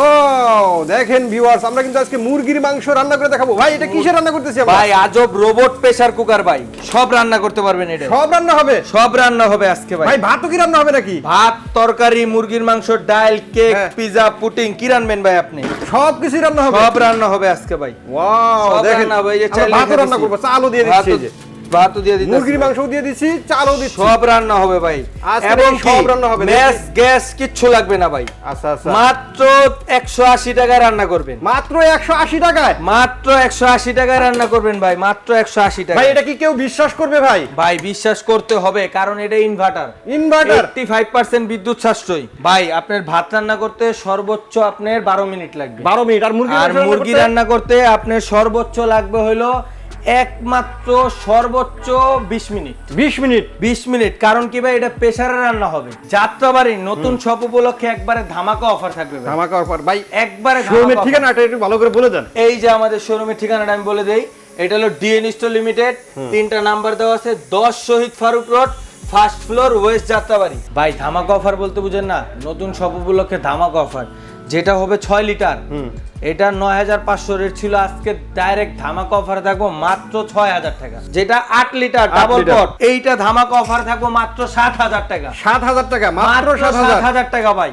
ও দেখেন ভিউয়ার্স আমরা কিন্তু আজকে মুরগির মাংস রান্না করে দেখাবো। ভাই এটা কিসের রান্না করতেছি আমরা? ভাই আজব রোবট প্রেসার কুকার ভাই। সব রান্না করতে পারবেন এটা। সব রান্না হবে? সব রান্না হবে আজকে ভাই। ভাই ভাতও কি রান্না হবে নাকি? ভাত তরকারি মুরগির মাংস ডাল কেক হ্যাঁ। পিজা পুটিং কি রানবেন ভাই আপনি? সব কিছুই রান্না হবে। সব রান্না হবে আজকে ভাই। ওয়াও দেখেন চাইলে ভাতও রেখে রান্না। করব চালও দিয়ে দিচ্ছি। ভাতও দিয়ে দিচ্ছি মুরগির মাংসও দিয়ে দিচ্ছি চালও দিচ্ছি। সব রান্না হবে ভাই। এবং সব রান্না হবে, গ্যাস গ্যাস কিচ্ছু লাগবে না ভাই। আচ্ছা আচ্ছা। মাত্র একশো আশি টাকায় রান্না করবেন। মাত্র একশো আশি টাকায়? মাত্র একশো আশি টাকায় রান্না করবেন ভাই মাত্র একশো আশি টাকা ভাই এটা কি কেউ বিশ্বাস করবে ভাই? ভাই বিশ্বাস করতে হবে কারণ এটা inverter inverter eighty five percent বিদ্যুৎ সাশ্রয়। ভাই আপনার ভাত রান্না করতে সর্বোচ্চ আপনার বারো মিনিট লাগবে। বারো মিনিট আর মুরগি আর মুরগি রান্না করতে আপনার সর্বোচ্চ লাগবে হলো একমাত্র সর্বোচ্চ বিশ মিনিট। বিশ মিনিট? বিশ মিনিট কারণ কি ভাই এটা প্রেশারে রান্না হবে। যাত্রাবাড়ি নতুন সব উপলক্ষে একবারে ধামাকা অফার থাকবে ধামাকা অফার ভাই একবারে শোরুমের ঠিকানাটা একটু ভালো করে বলে দেন। এই যে আমাদের শোরুমের ঠিকানাটা আমি বলে দেই এটা হলো ডিএন স্টোর লিমিটেড তিনটা নাম্বার দেওয়া আছে দশ Shahid Faruk road first floor west Jatrabari. ভাই ধামাকা অফার বলতে বুঝেন না নতুন সব উপলক্ষে ধামাক অফার। যেটা হবে ছয় লিটার। এটা নয় হাজার পাঁচশো রেট ছিল আজকে ডাইরেক্ট ধামাক অফার থাকব মাত্র ছয় হাজার টাকা। যেটা আট লিটার ডাবল। পট এইটা ধামাক অফার থাকব মাত্র সাত হাজার টাকা। সাত হাজার টাকা মাত্র সাত হাজার টাকা ভাই।